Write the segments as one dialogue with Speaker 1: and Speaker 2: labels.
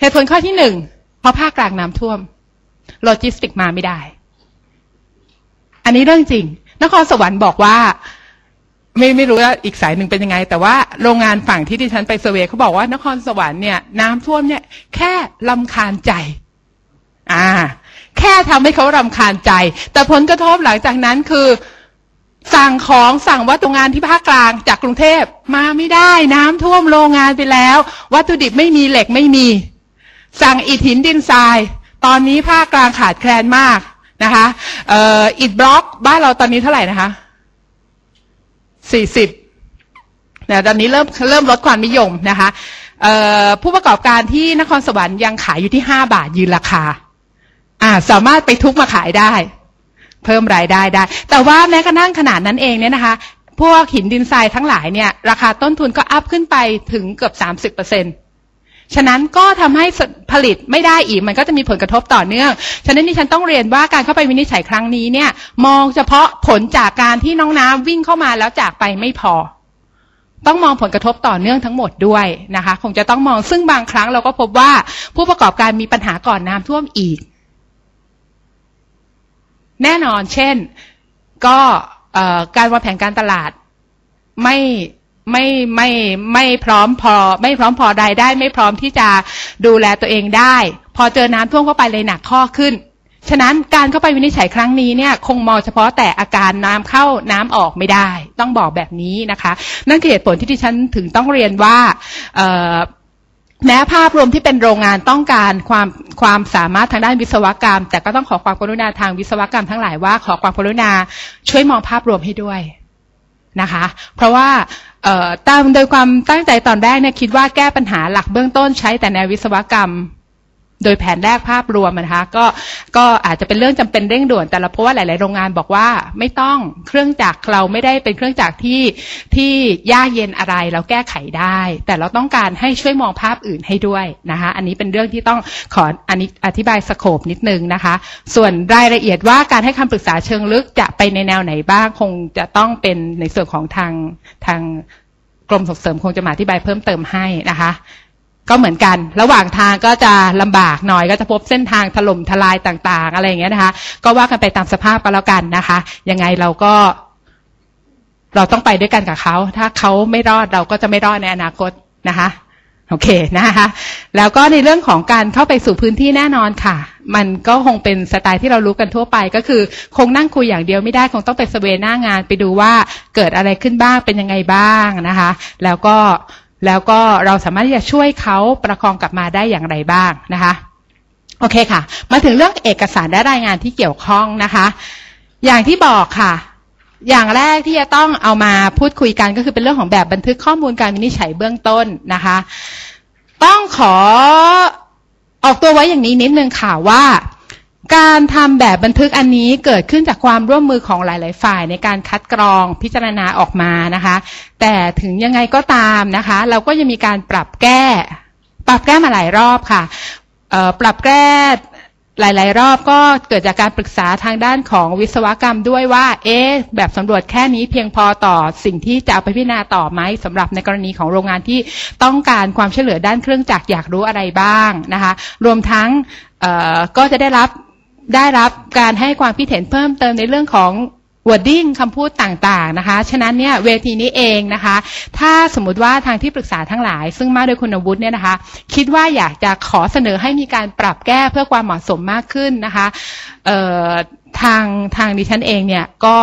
Speaker 1: เหตุผลข้อที่หนึ่งเพราะภาคกลางน้ำท่วม โลจิสติกมาไม่ได้ อันนี้เรื่องจริง นครสวรรค์บอกว่า ไม่ไม่รู้ว่าอีกสายหนึ่งเป็นยังไง แต่ว่าโรงงานฝั่งที่ดิฉันไปเซเวเขาบอกว่านครสวรรค์เนี่ยน้ำท่วมเนี่ย แค่ลำคาญใจ อ่า แค่ทำให้เขารำคาญใจ แต่ผลกระทบหลังจากนั้นคือสั่งของสั่งวัตถุงานที่ภาคกลางจากกรุงเทพมาไม่ได้ น้ำท่วมโรงงานไปแล้ว วัตถุดิบไม่มีเหล็กไม่มี สั่งอิฐหินดินทราย ตอนนี้ภาคกลางขาดแคลนมากนะคะอออิฐบล็อกบ้านเราตอนนี้เท่าไหร่นะคะสี่สิบแต่ตอนนี้เริ่มเริ่มลดความนิยมนะคะผู้ประกอบการที่นครสวรรค์ยังขายอยู่ที่ห้าบาทยืนราคาอ่าสามารถไปทุกมาขายได้ เพิ่มรายได้ได้ แต่ว่าแม้กระทั่งขนาดนั้นเองเนี่ยนะคะ พวกหินดินทรายทั้งหลายเนี่ย ราคาต้นทุนก็อัพขึ้นไปถึงเกือบสามสิบเปอร์เซ็นต์ ฉะนั้นก็ทำให้ผลิตไม่ได้อีก มันก็จะมีผลกระทบต่อเนื่อง ฉะนั้นที่ฉันต้องเรียนว่าการเข้าไปวินิจฉัยครั้งนี้เนี่ย มองเฉพาะผลจากการที่น้องน้ำวิ่งเข้ามาแล้วจากไปไม่พอ ต้องมองผลกระทบต่อเนื่องทั้งหมดด้วยนะคะ คงจะต้องมองซึ่งบางครั้งเราก็พบว่าผู้ประกอบการมีปัญหาก่อนน้ำท่วมอีก แน่นอน เช่น ก็การวางแผนการตลาดไม่ ไม่ไม่ไม่พร้อมพอ ไม่พร้อมพอใดได้ ไม่พร้อมที่จะดูแลตัวเองได้ พอเจอน้ำท่วมเข้าไปเลยหนักข้อขึ้น ฉะนั้นการเข้าไปวินิจฉัยครั้งนี้เนี่ย คงมองเฉพาะแต่อาการน้ำเข้าน้ำออกไม่ได้ ต้องบอกแบบนี้นะคะ นั่นคือเหตุผลที่ที่ฉันถึงต้องเรียนว่าแม้ภาพรวมที่เป็นโรงงานต้องการความความสามารถทางด้านวิศวกรรม แต่ก็ต้องขอความกรุณาทางวิศวกรรมทั้งหลายว่าขอความกรุณาช่วยมองภาพรวมให้ด้วย นะคะ เพราะว่าตามโดยความตั้งใจตอนแรกเนี่ยคิดว่าแก้ปัญหาหลักเบื้องต้นใช้แต่แนววิศวกรรม โดยแผนแรกภาพรวมนะคะก็ก็อาจจะเป็นเรื่องจำเป็นเร่งด่วน แต่เราเพราะว่าหลาย ๆ โรงงานบอกว่าไม่ต้องเครื่องจักรเราไม่ได้เป็นเครื่องจักรที่ที่ยากเย็นอะไรเราแก้ไขได้ แต่เราต้องการให้ช่วยมองภาพอื่นให้ด้วยนะคะอันนี้เป็นเรื่องที่ต้องขออันนี้อธิบายสโคปนิดนึงนะคะ ส่วนรายละเอียดว่าการให้คำปรึกษาเชิงลึกจะไปในแนวไหนบ้างคงจะต้องเป็นในส่วนของทางทางกรมส่งเสริมคงจะมาอธิบายเพิ่มเติมให้นะคะ ก็เหมือนกัน ระหว่างทางก็จะลำบากหน่อย ก็จะพบเส้นทางถล่มทลายต่างๆ อะไรอย่างเงี้ยนะคะ ก็ว่ากันไปตามสภาพก็แล้วกันนะคะ ยังไงเราก็ เราต้องไปด้วยกันกับเขา ถ้าเขาไม่รอดเราก็จะไม่รอดในอนาคตนะคะ โอเคนะคะ แล้วก็ในเรื่องของการเข้าไปสู่พื้นที่แน่นอนค่ะ มันก็คงเป็นสไตล์ที่เรารู้กันทั่วไปก็คือ คงนั่งคุยอย่างเดียวไม่ได้คงต้องไปสเวหน้างานไปดูว่าเกิดอะไรขึ้นบ้างเป็นยังไงบ้างนะคะ แล้วก็ แล้วก็เราสามารถที่จะช่วยเขาประคองกลับมาได้อย่างไรบ้างนะคะ โอเคค่ะ มาถึงเรื่องเอกสารและรายงานที่เกี่ยวข้องนะคะ อย่างที่บอกค่ะ อย่างแรกที่จะต้องเอามาพูดคุยกันก็คือเป็นเรื่องของแบบบันทึกข้อมูลการวินิจฉัยเบื้องต้นนะคะ ต้องขอออกตัวไว้อย่างนี้นิดนึงค่ะว่า การทำแบบบันทึกอันนี้เกิดขึ้นจากความร่วมมือของหลาย ๆ ฝ่ายในการคัดกรองพิจารณาออกมานะคะ แต่ถึงยังไงก็ตามนะคะ เราก็ยังมีการปรับแก้ ปรับแก้มาหลายรอบค่ะปรับแก้หลาย ๆ รอบก็เกิดจากการปรึกษาทางด้านของวิศวกรรมด้วยว่า เอ๊ะ แบบสำรวจแค่นี้เพียงพอต่อสิ่งที่จะเอาไปพิจารณาต่อไหมสำหรับในกรณีของโรงงานที่ต้องการความช่วยเหลือด้านเครื่องจักรอยากรู้อะไรบ้างนะคะ รวมทั้งก็จะได้รับ ได้รับการให้ความคิดเห็นเพิ่มเติมในเรื่องของ wording คำพูดต่างๆนะคะ ฉะนั้นเนี่ยเวทีนี้เองนะคะ ถ้าสมมติว่าทางที่ปรึกษาทั้งหลาย ซึ่งมาโดยคุณวุฒิเนี่ยนะคะ คิดว่าอยากจะขอเสนอให้มีการปรับแก้เพื่อความเหมาะสมมากขึ้นนะคะทางทางดิฉันเองเนี่ยก็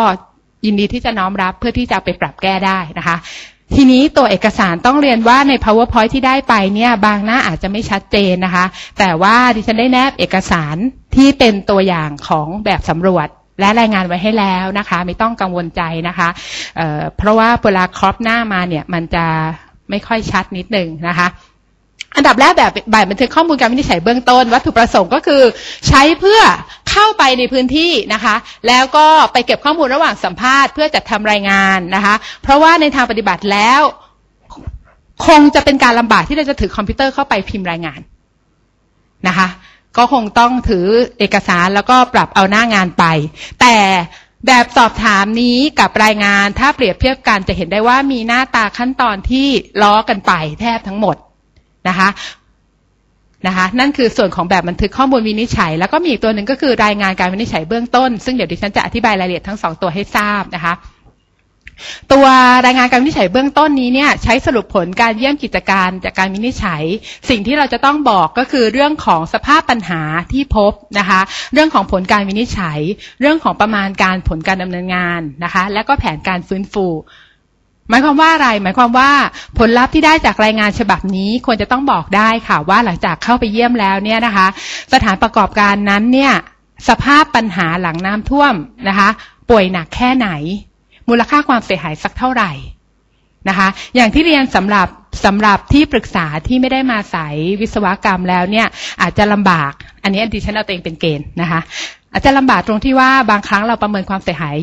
Speaker 1: ยินดีที่จะน้อมรับเพื่อที่จะไปปรับแก้ได้นะคะ ทีนี้ตัวเอกสารต้องเรียนว่าใน powerpoint ที่ได้ไปเนี่ยบางหน้าอาจจะไม่ชัดเจนนะคะ แต่ว่าดิฉันได้แนบเอกสาร ที่เป็นตัวอย่างของแบบสำรวจและรายงานไว้ให้แล้วนะคะ ไม่ต้องกังวลใจนะคะเเพราะว่าเวลาครอปหน้ามาเนี่ยมันจะไม่ค่อยชัดนิดหนึ่งนะคะอันดับแรกแบบแบบบันทึกข้อมูลการวินิจฉัยเบื้องต้น วัตถุประสงค์ก็คือ ใช้เพื่อเข้าไปในพื้นที่นะคะ แล้วก็ไปเก็บข้อมูลระหว่างสัมภาษณ์เพื่อจัดทำรายงานนะคะ เพราะว่าในทางปฏิบัติแล้ว คงจะเป็นการลำบากที่เราจะถือคอมพิวเตอร์เข้าไปพิมพ์รายงานนะคะ ก็คงต้องถือเอกสารแล้วก็ปรับเอาหน้างานไป แต่แบบสอบถามนี้กับรายงานถ้าเปรียบเทียบกันจะเห็นได้ว่ามีหน้าตาขั้นตอนที่ล้อกันไปแทบทั้งหมดนะคะนะคะนั่นคือส่วนของแบบบันทึกข้อมูลวินิจฉัย แล้วก็มีอีกตัวหนึ่งก็คือรายงานการวินิจฉัยเบื้องต้น ซึ่งเดี๋ยวดิฉันจะอธิบายรายละเอียดทั้งสองตัวให้ทราบนะคะ ตัวรายงานการวินิจฉัยเบื้องต้นนี้เนี่ยใช้สรุปผลการเยี่ยมกิจการจากการวินิจฉัย สิ่งที่เราจะต้องบอกก็คือเรื่องของสภาพปัญหาที่พบนะคะ เรื่องของผลการวินิจฉัย เรื่องของประมาณการผลการดำเนินงานนะคะ และก็แผนการฟื้นฟูหมายความว่าอะไร หมายความว่าผลลัพธ์ที่ได้จากรายงานฉบับนี้ควรจะต้องบอกได้ค่ะว่าหลังจากเข้าไปเยี่ยมแล้วเนี่ยนะคะ สถานประกอบการนั้นเนี่ยสภาพปัญหาหลังน้ำท่วมนะคะ ป่วยหนักแค่ไหน มูลค่าความเสียหายสักเท่าไหร่นะคะ อย่างที่เรียนสำหรับสำหรับที่ปรึกษาที่ไม่ได้มาสายวิศวกรรมแล้วเนี่ย อาจจะลำบาก อันนี้ดิฉันเอาตัวเองเป็นเกณฑ์นะคะ อาจจะลำบากตรงที่ว่าบางครั้งเราประเมินความเสียหาย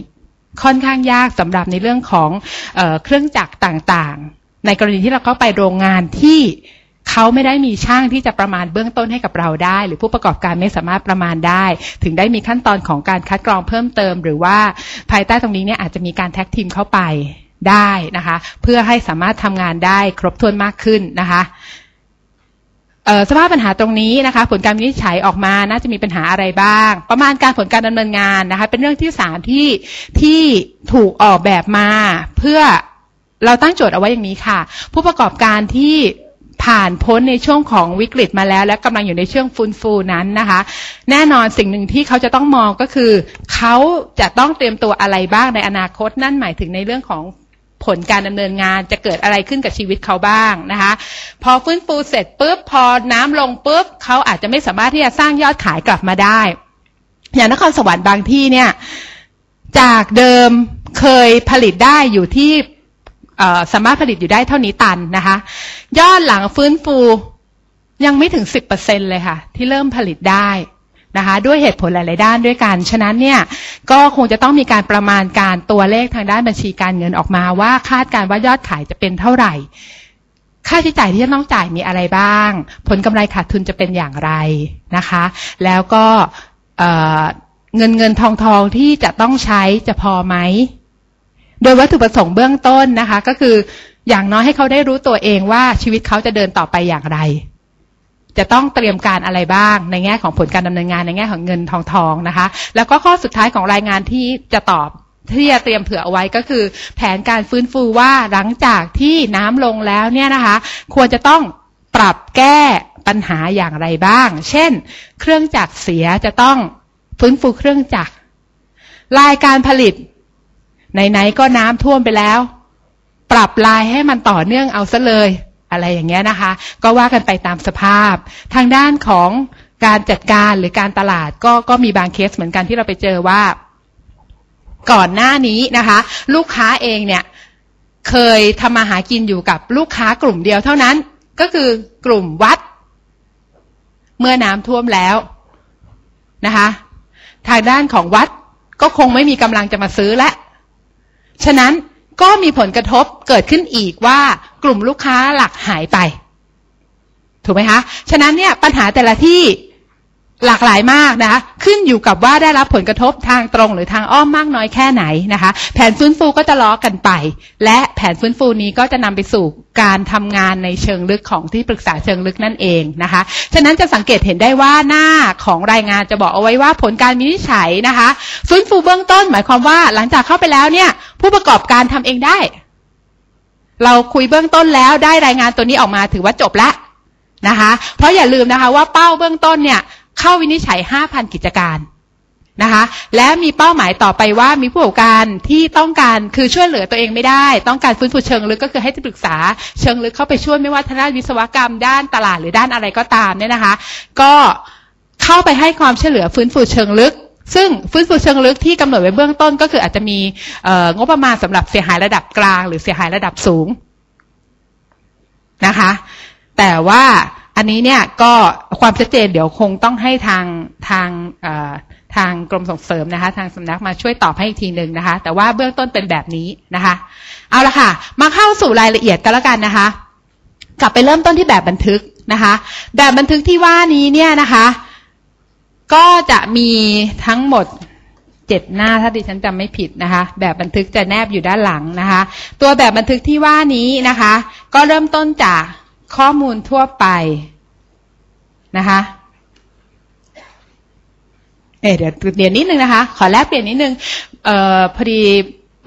Speaker 1: ค่อนข้างยากสำหรับในเรื่องของเอเครื่องจักรต่างๆ ในกรณีที่เราเข้าไปโรงงานที่ เขาไม่ได้มีช่างที่จะประมาณเบื้องต้นให้กับเราได้ หรือผู้ประกอบการไม่สามารถประมาณได้ ถึงได้มีขั้นตอนของการคัดกรองเพิ่มเติม หรือว่าภายใต้ตรงนี้เนี่ยอาจจะมีการแท็กทีมเข้าไปได้นะคะ เพื่อให้สามารถทำงานได้ครบถ้วนมากขึ้นนะคะสภาพปัญหาตรงนี้นะคะ ผลการวินิจฉัยออกมาน่าจะมีปัญหาอะไรบ้าง ประมาณการผลการดำเนินงานนะคะ เป็นเรื่องที่สามที่ที่ถูกออกแบบมา เพื่อเราตั้งโจทย์เอาไว้อย่างนี้ค่ะ ผู้ประกอบการที่ ผ่านพ้นในช่วงของวิกฤตมาแล้ว และกำลังอยู่ในช่วงฟูนฟูนั้นนะคะ แน่นอนสิ่งหนึ่งที่เขาจะต้องมองก็คือ เขาจะต้องเตรียมตัวอะไรบ้างในอนาคตนั่นหมายถึงในเรื่องของผลการดำเนินงานจะเกิดอะไรขึ้นกับชีวิตเขาบ้างนะคะ พอฟื้นฟูเสร็จปุ๊บพอน้ำลงปุ๊บเขาอาจจะไม่สามารถที่จะสร้างยอดขายกลับมาได้ อย่างนครสวรรค์บางที่เนี่ย จากเดิมเคยผลิตได้อยู่ที่ สามารถผลิตอยู่ได้เท่านี้ตันนะคะ ยอดหลังฟื้นฟูยังไม่ถึงสิบเปอร์เซ็นเลยค่ะ ที่เริ่มผลิตได้นะคะ ด้วยเหตุผลหลาย ๆ ด้านด้วยกัน ฉะนั้นเนี่ยก็คงจะต้องมีการประมาณการตัวเลขทางด้านบัญชีการเงินออกมา ว่าคาดการว่ายอดขายจะเป็นเท่าไหร่ ค่าใช้จ่ายที่จะต้องจ่ายมีอะไรบ้าง ผลกำไรขาดทุนจะเป็นอย่างไรนะคะ แล้วก็เงินเงินทองทองที่จะต้องใช้จะพอไหม โดยวัตถุประสงค์เบื้องต้นนะคะ ก็คืออย่างน้อยให้เขาได้รู้ตัวเองว่าชีวิตเขาจะเดินต่อไปอย่างไร จะต้องเตรียมการอะไรบ้าง ในแง่ของผลการดำเนินงานในแง่ของเงินทองทองนะคะ แล้วก็ข้อสุดท้ายของรายงานที่จะตอบที่จะเตรียมเผื่อเอาไว้ก็คือ แผนการฟื้นฟูว่าหลังจากที่น้ำลงแล้วเนี่ยนะคะ ควรจะต้องปรับแก้ปัญหาอย่างไรบ้าง เช่น เครื่องจักรเสียจะต้องฟื้นฟูเครื่องจักรลายการผลิต ไหนๆก็น้ำท่วมไปแล้ว ปรับลายให้มันต่อเนื่องเอาซะเลย อะไรอย่างเงี้ยนะคะ ก็ว่ากันไปตามสภาพ ทางด้านของการจัดการหรือการตลาดก็ก็มีบางเคสเหมือนกันที่เราไปเจอว่า ก่อนหน้านี้นะคะ ลูกค้าเองเนี่ย เคยทำมาหากินอยู่กับลูกค้ากลุ่มเดียวเท่านั้น ก็คือกลุ่มวัด เมื่อน้ำท่วมแล้วนะคะ ทางด้านของวัดก็คงไม่มีกำลังจะมาซื้อและ ฉะนั้นก็มีผลกระทบเกิดขึ้นอีกว่ากลุ่มลูกค้าหลักหายไป ถูกไหมคะ ฉะนั้นเนี่ยปัญหาแต่ละที่ หลากหลายมากนะคะ ขึ้นอยู่กับว่าได้รับผลกระทบทางตรงหรือทางอ้อมมากน้อยแค่ไหนนะคะ แผนฟื้นฟูก็จะล้อกันไป และแผนฟื้นฟูนี้ก็จะนำไปสู่การทำงานในเชิงลึกของที่ปรึกษาเชิงลึกนั่นเองนะคะ ฉะนั้นจะสังเกตเห็นได้ว่าหน้าของรายงานจะบอกเอาไว้ว่าผลการวินิจฉัยนะคะ ฟื้นฟูเบื้องต้น หมายความว่าหลังจากเข้าไปแล้วเนี่ย ผู้ประกอบการทำเองได้ เราคุยเบื้องต้นแล้วได้รายงานตัวนี้ออกมาถือว่าจบและนะคะ เพราะอย่าลืมนะคะว่าเป้าเบื้องต้นเนี่ย เข้าวินิจฉัย 5,000 กิจการนะคะ และมีเป้าหมายต่อไปว่ามีผู้ประกอบการที่ต้องการคือช่วยเหลือตัวเองไม่ได้ ต้องการฟื้นฟูเชิงลึกก็คือให้ที่ปรึกษาเชิงลึกเข้าไปช่วยไม่ว่าทางด้านวิศวกรรมด้านตลาดหรือด้านอะไรก็ตามเนี่ยนะคะ ก็เข้าไปให้ความช่วยเหลือฟื้นฟูเชิงลึก ซึ่งฟื้นฟูเชิงลึกที่กำหนดไว้เบื้องต้นก็คืออาจจะมีงบประมาณสำหรับเสียหายระดับกลาง หรือเสียหายระดับสูงนะคะ แต่ว่า อันนี้เนี่ยก็ความชัดเจนเดี๋ยวคงต้องให้ทางทางทางกรมส่งเสริมนะคะ ทางสำนักมาช่วยตอบให้อีกทีหนึ่งนะคะ แต่ว่าเบื้องต้นเป็นแบบนี้นะคะ เอาละค่ะ มาเข้าสู่รายละเอียดกันแล้วกันนะคะ กลับไปเริ่มต้นที่แบบบันทึกนะคะ แบบบันทึกที่ว่านี้เนี่ยนะคะ ก็จะมีทั้งหมดเจ็ดหน้าถ้าดิฉันจำไม่ผิดนะคะ แบบบันทึกจะแนบอยู่ด้านหลังนะคะ ตัวแบบบันทึกที่ว่านี้นะคะ ก็เริ่มต้นจาก ข้อมูลทั่วไปนะคะ เอเดี๋ยวเปลี่ยนนิดนึงนะคะ ขอแลกเปลี่ยนนิดนึง เอ่อพอดี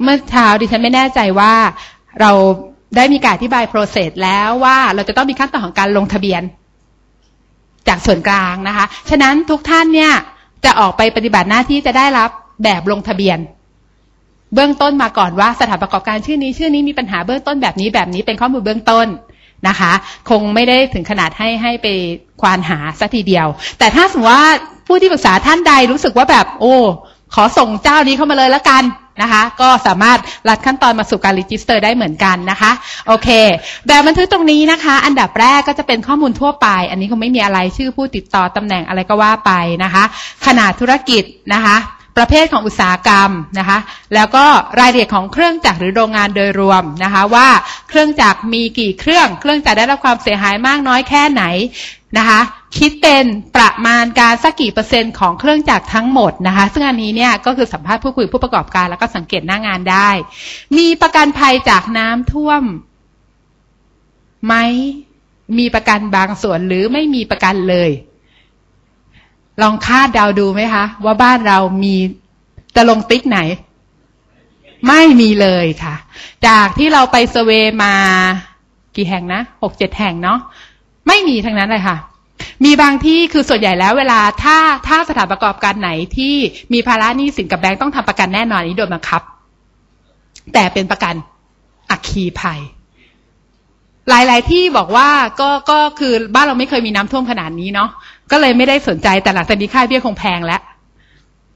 Speaker 1: เมื่อเช้าดิฉันไม่แน่ใจว่าเราได้มีการอธิบาย process แล้วว่าเราจะต้องมีขั้นตอนของการลงทะเบียน จากส่วนกลางนะคะ ฉะนั้นทุกท่านเนี่ยจะออกไปปฏิบัติหน้าที่จะได้รับแบบลงทะเบียน เบื้องต้นมาก่อนว่าสถานประกอบการชื่อนี้ ชื่อนี้มีปัญหาเบื้องต้นแบบนี้แบบนี้เป็นข้อมูลเบื้องต้น นะคะ คงไม่ได้ถึงขนาดให้ให้ไปควานหาสัทีเดียว แต่ถ้าสมมติว่าผู้ที่ปรึกษาท่านใดรู้สึกว่าแบบ โอ้ ขอส่งเจ้านี้เข้ามาเลยแล้วกันนะคะ ก็สามารถรัดขั้นตอนมาสู่การรีจิสเตอร์ได้เหมือนกันนะคะ โอเค แบบบันทึกตรงนี้นะคะ อันดับแรกก็จะเป็นข้อมูลทั่วไป อันนี้คงไม่มีอะไรชื่อผู้ติดต่อตำแหน่งอะไรก็ว่าไปนะคะ ขนาดธุรกิจนะคะ ประเภทของอุตสาหกรรมนะคะ แล้วก็รายละเอียดของเครื่องจักรหรือโรงงานโดยรวมนะคะ ว่าเครื่องจักรมีกี่เครื่อง เครื่องจักรได้รับความเสียหายมากน้อยแค่ไหนนะคะ คิดเป็นประมาณการสักกี่เปอร์เซ็นต์ของเครื่องจักรทั้งหมดนะคะ ซึ่งอันนี้เนี่ยก็คือสัมภาษณ์ผู้คุยผู้ประกอบการแล้วก็สังเกตหน้างานได้ มีประกันภัยจากน้ำท่วมไหมมีประกันบางส่วนหรือไม่มีประกันเลย ลองคาดเดาดูไหมคะ ว่าบ้านเรามีจะลงติ๊กไหน ไม่มีเลยค่ะ จากที่เราไปเซเวมากี่แห่งนะหกเจ็ดแห่งเนาะไม่มีทั้งนั้นเลยค่ะ มีบางที่คือส่วนใหญ่แล้วเวลาถ้าถ้าสถานประกอบการไหนที่มีภาระหนี้สินกับแบงก์ต้องทำประกันแน่นอนนี้โดยบังคับ แต่เป็นประกันอัคคีภัยหลาย ๆ ที่บอกว่าก็ก็คือบ้านเราไม่เคยมีน้ำท่วมขนาดนี้เนาะ ก็เลยไม่ได้สนใจแต่หลังจากนี้ค่าเบี้ยคงแพงแล้ว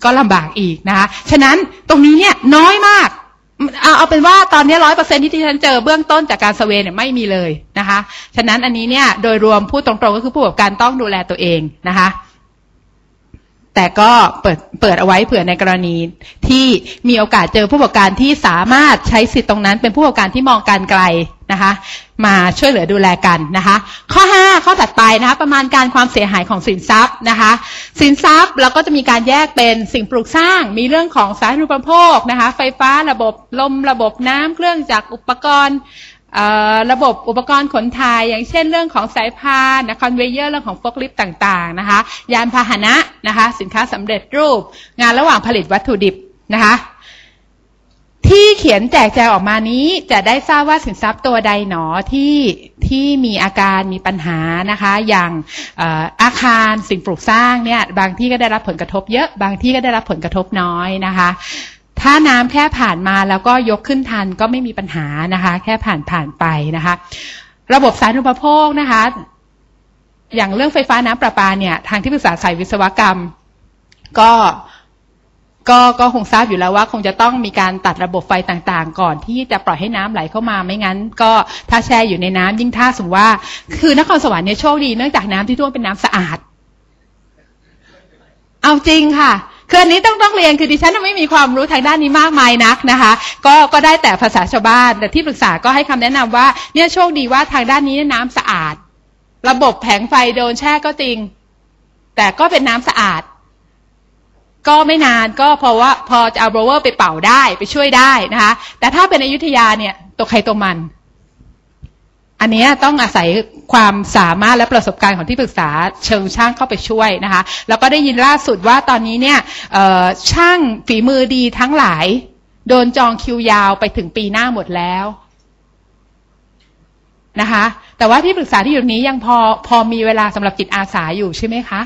Speaker 1: ก็ลำบากอีกนะคะ ฉะนั้นตรงนี้เนี่ยน้อยมากเอาเอาเป็นว่าตอนนี้ร้อยเปอร์เซ็นที่ที่ฉันเจอเบื้องต้นจากการสเวเนี่ยไม่มีเลยนะคะ ฉะนั้นอันนี้เนี่ยโดยรวมพูดตรงๆก็คือผู้ประกอบการต้องดูแลตัวเองนะคะ แต่ก็เปิดเปิดเอาไว้เผื่อในกรณีที่มีโอกาสเจอผู้ประกอบการที่สามารถใช้สิทธิ์ตรงนั้น เป็นผู้ประกอบการที่มองการไกลนะคะ มาช่วยเหลือดูแลกันนะคะ ข้อ 5 ข้อถัดไปนะคะ ประมาณการความเสียหายของสินทรัพย์นะคะ สินทรัพย์เราก็จะมีการแยกเป็นสิ่งปลูกสร้าง มีเรื่องของสาธารณูปโภคนะคะ ไฟฟ้าระบบลมระบบน้ำเครื่องจักรอุปกรณ์ระบบอุปกรณ์ขนถ่ายอย่างเช่นเรื่องของสายพานนะคอนเวเยอร์เรื่องของฟกลิฟต์ต่างๆนะคะ ยานพาหนะนะคะ สินค้าสำเร็จรูป งานระหว่างผลิตวัตถุดิบนะคะ ที่เขียนแจกแจงออกมานี้จะได้ทราบว่าสินทรัพย์ตัวใดหนอที่ที่มีอาการมีปัญหานะคะ อย่างอาคารสิ่งปลูกสร้างเนี่ย บางที่ก็ได้รับผลกระทบเยอะบางที่ก็ได้รับผลกระทบน้อยนะคะ ถ้าน้ำแค่ผ่านมาแล้วก็ยกขึ้นทันก็ไม่มีปัญหานะคะ แค่ผ่านผ่านไปนะคะ ระบบสาธารณูปโภคนะคะ อย่างเรื่องไฟฟ้าน้ำประปาเนี่ย ทางที่ปรึกษาสายวิศวกรรม ก็ ก็ก็คงทราบอยู่แล้วว่า คงจะต้องมีการตัดระบบไฟต่างๆ ก่อนที่จะปล่อยให้น้ำไหลเข้ามาไม่งั้น ก็ถ้าแช่อยู่ในน้ำยิ่งถ้าสมมติว่า คือนครสวรรค์เนี่ยโชคดีเนื่องจากน้ำที่ท่วมเป็นน้ำสะอาด เอาจริงค่ะคืออันนี้ต้องต้องเรียนคือดิฉันไม่มีความรู้ทางด้านนี้มากมายนักนะคะ ก็ก็ได้แต่ภาษาชาวบ้านแต่ที่ปรึกษาก็ให้คำแนะนำว่าเนี่ยโชคดีว่าทางด้านนี้น้ำสะอาด ระบบแผงไฟโดนแช่ก็จริง แต่ก็เป็นน้ำสะอาด ก็ไม่นานก็เพราะว่าพอจะเอาโบรเวอร์ไปเป่าได้ไปช่วยได้นะคะ แต่ถ้าเป็นอยุธยาเนี่ยตัวใครตัวมัน อันนี้ต้องอาศัยความสามารถและประสบการณ์ของที่ปรึกษาเชิงช่างเข้าไปช่วยนะคะ แล้วก็ได้ยินล่าสุดว่าตอนนี้เนี่ยช่างฝีมือดีทั้งหลาย โดนจองคิวยาวไปถึงปีหน้าหมดแล้วนะคะ แต่ว่าที่ปรึกษาที่อยู่นี้ยังพอพอมีเวลาสำหรับจิตอาสาอยู่ใช่ไหมคะ